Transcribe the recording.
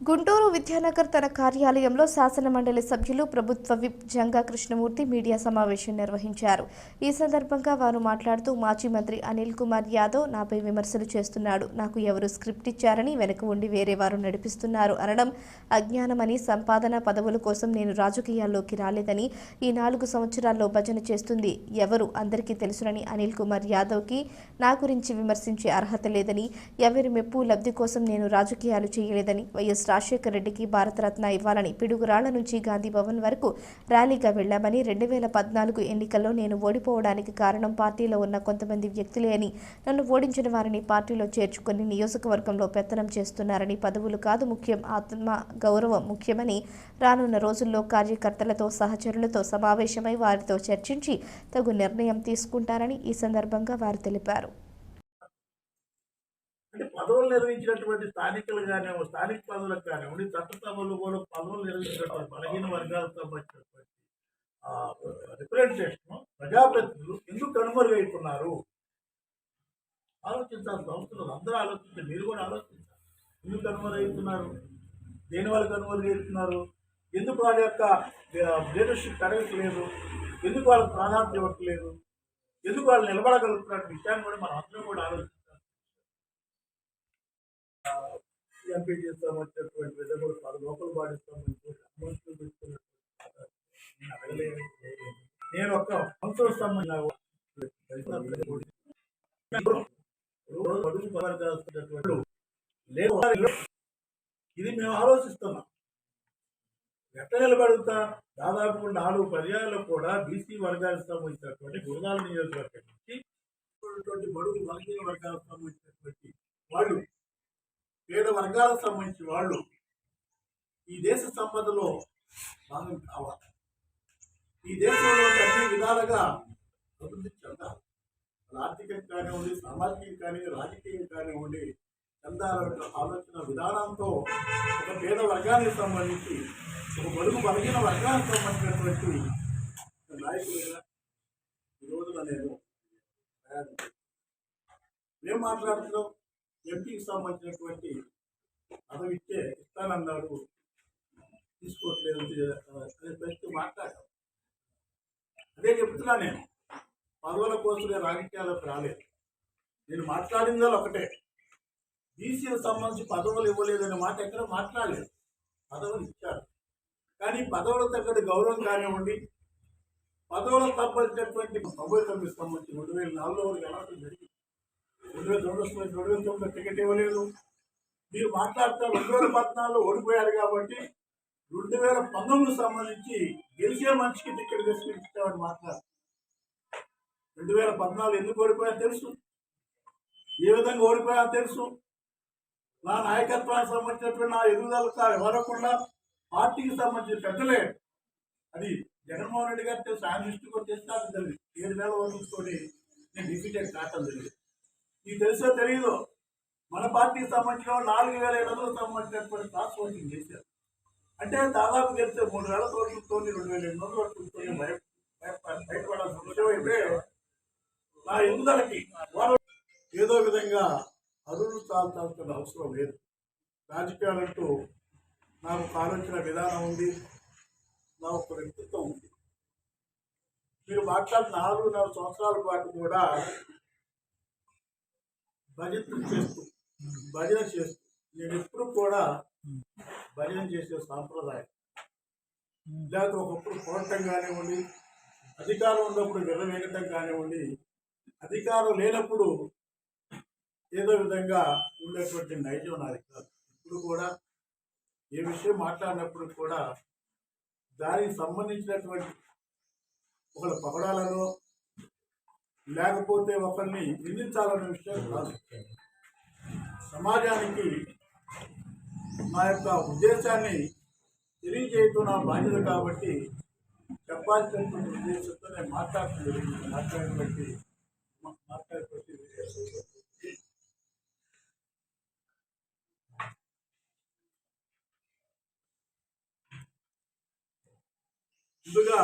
గుంటూరు విద్యానగర్ తన కార్యాలయంలో శాసనమండలి సభ్యులు ప్రభుత్వ విప్ జంగా కృష్ణమూర్తి మీడియా సమావేశం నిర్వహించారు. ఈ సందర్భంగా వారు మాట్లాడుతూ మాజీ మంత్రి అనిల్ కుమార్ యాదవ్ నాపై విమర్శలు చేస్తున్నాడు. నాకు ఎవరు స్క్రిప్ట్ ఇచ్చారని వెనక ఉండి వేరే వారు నడిపిస్తున్నారు అనడం అజ్ఞానమని సంపాదన పదవుల కోసం నేను రాజకీయాల్లోకి రాలేదని ఈ నాలుగు సంవత్సరాల్లో భజన చేస్తుంది. ఎవరు? అందరికీ తెలుసునని అనిల్ కుమార్ యాదవ్కి నా గురించి విమర్శించే అర్హత లేదని ఎవరి మెప్పు లబ్ధి కోసం నేను రాజకీయాలు చేయలేదని వైఎస్ రాజశేఖర రెడ్డికి భారతరత్న ఇవ్వాలని పిడుగురాళ్ళ నుంచి గాంధీ భవన్ వరకు ర్యాలీగా వెళ్ళామని రెండు వేల పద్నాలుగు ఎన్నికల్లో నేను ఓడిపోవడానికి కారణం పార్టీలో ఉన్న కొంతమంది వ్యక్తులే అని నన్ను ఓడించిన వారిని పార్టీలో చేర్చుకొని నియోజకవర్గంలో పెత్తనం చేస్తున్నారని పదవులు కాదు ముఖ్యం ఆత్మ గౌరవం ముఖ్యమని రానున్న రోజుల్లో కార్యకర్తలతో సహచరులతో సమావేశమై వారితో చర్చించి తగు నిర్ణయం తీసుకుంటారని ఈ సందర్భంగా వారు తెలిపారు. పదవులు నిర్వహించినటువంటి స్థానికులు కానివ్వండి స్థానిక పదవులకు కానివ్వండి చట్టసభలు కూడా పదవులు నిర్వహించినటువంటి బలహీన వర్గాలకు వచ్చినటువంటి రిప్రజెంటేషన్ ప్రజాప్రతినిధులు ఎందుకు కనుమరుగైతున్నారు ఆలోచించాలి సంస్థలు అందరూ ఆలోచించారు మీరు కూడా ఆలోచించాలి. ఎందుకు కనుమరుగైతున్నారు దేని వల్ల కనుమరుగైతున్నారు ఎందుకు వాళ్ళ యొక్క లీడర్షిప్ పెరగట్లేదు? ఎందుకు వాళ్ళకి ప్రాధాన్యత ఇవ్వట్లేదు? ఎందుకు వాళ్ళు నిలబడగలుగుతున్న విషయాన్ని కూడా మనం అందరం కూడా ఆలోచించాలి. ఎంపీ చేస్తాం వచ్చేటువంటి విధంగా పలు లోపల పాటిస్తామని అమౌంట్లు పెట్టుకున్నటువంటి నేను అడగలేను నేను ఒక సంవత్సరం లేదు ఇది మేము ఆలోచిస్తున్నాం. ఎట్లా నిలబడుతా? దాదాపు నాలుగు పర్యాయాలు కూడా బీసీ వర్గాలకు సంబంధించినటువంటి గురదాల నియోజకవర్గం నుంచి బడుగు బలహీన వర్గాలకు సంబంధించినటువంటి వాళ్ళు వర్గాలకు సంబంధించిన వాళ్ళు ఈ దేశ సంపదలో భాగం కావాలి. ఈ దేశంలో అన్ని విధాలుగా అభివృద్ధి చెందాలి. ఆర్థికం కానివ్వండి సామాజికం కానివ్వండి రాజకీయం కానివ్వండి చెందాలన్న ఆలోచన విధానంతో ఒక పేద వర్గానికి సంబంధించి ఒక బడుగు బలహీన వర్గానికి సంబంధించినటువంటి నాయకులైన ఈ రోజున నేను మేము మాట్లాడుతున్నాం ఎంపీకి సంబంధించినటువంటి పదవి ఇచ్చే ఇస్తానన్నాడు తీసుకోవట్లేదు అనే పరిస్థితి మాట్లాడాం అదే చెప్తున్నా నేను. పదవుల కోసం రాజకీయాలకు రాలేదు. నేను మాట్లాడిందో ఒకటే. బీసీలకు సంబంధించి పదవులు ఇవ్వలేదనే మాట ఎక్కడ మాట్లాడలేదు. పదవులు ఇచ్చారు. కానీ పదవులకు తగ్గట్టు గౌరవం కానివ్వండి పదవులకు సంబంధించినటువంటి తొంభై తొమ్మిది సంబంధించి రెండు వేల నాలుగులో వరకు ఎలా జరిగింది? రెండు వేల తొమ్మిది రెండు వేల తొమ్మిదిలో టికెట్ ఇవ్వలేదు. మీరు మాట్లాడుతున్న రెండు వేల పద్నాలుగులో ఓడిపోయారు కాబట్టి రెండు వేల పంతొమ్మిదికి సంబంధించి గెలిచే మనిషికి టికెట్ తీసుకుని ఇచ్చామని మాట్లాడు. రెండు వేల పద్నాలుగు ఎందుకు ఓడిపోయా తెలుసు. ఏ విధంగా ఓడిపోయా తెలుసు. నా నాయకత్వానికి సంబంధించినటువంటి నా ఎదుగుదలకు ఎవరకుండా పార్టీకి సంబంధించిన పెద్దలే. అది జగన్మోహన్ రెడ్డి గారు తెలుసు. ఆయన దృష్టికి వచ్చేసినాక తెలియదు ఏడు వేల ఓట్లతోని నేను డిఫీటెడ్ కావటం తెలియదు నీకు తెలుసో తెలియదు మన పార్టీకి సంబంధించిన నాలుగు వేల ఏడు సంబంధించినటువంటి క్రాస్ ఓటింగ్ చేశారు. అంటే దాదాపు గెలిస్తే మూడు వేల ఓట్లతో రెండు వేల ఎనిమిది వందల ఓట్లతో భయ- బయటపడాల్సిన విషయం అయితే నా ఏదో విధంగా అరువులు తాల్చాల్సిన అవసరం లేదు. రాజకీయాలంటూ నాకు ఒక ఆలోచన విధానం ఉంది నా ఒక వ్యక్తిత్వం ఉంది. మీరు మాట్లాడిన నాలుగున్నర సంవత్సరాల పాటు కూడా భజన చేస్తూ భజన చేస్తూ. నేను ఎప్పుడు కూడా భజన చేసే సాంప్రదాయం. లేకపోతే ఒకప్పుడు పోరాటం కానివ్వండి అధికారం ఉన్నప్పుడు విర్రవేగటం కానివ్వండి అధికారం లేనప్పుడు ఏదో విధంగా ఉండేటువంటి నైజం నాది కాదు. ఇప్పుడు కూడా ఏ విషయం మాట్లాడినప్పుడు కూడా దానికి సంబంధించినటువంటి ఒకళ్ళ పగడాలలో లేకపోతే ఒకరిని నిందించాలనే విషయం కాదు. సమాజానికి మా యొక్క ఉద్దేశాన్ని తెలియజేయటం నా బాధ్యత కాబట్టి చెప్పాల్సినటువంటి ఉద్దేశంతో నేను మాట్లాడుతుంది మాట్లాడేటువంటి మా- మాట్లాడేటువంటి ముందుగా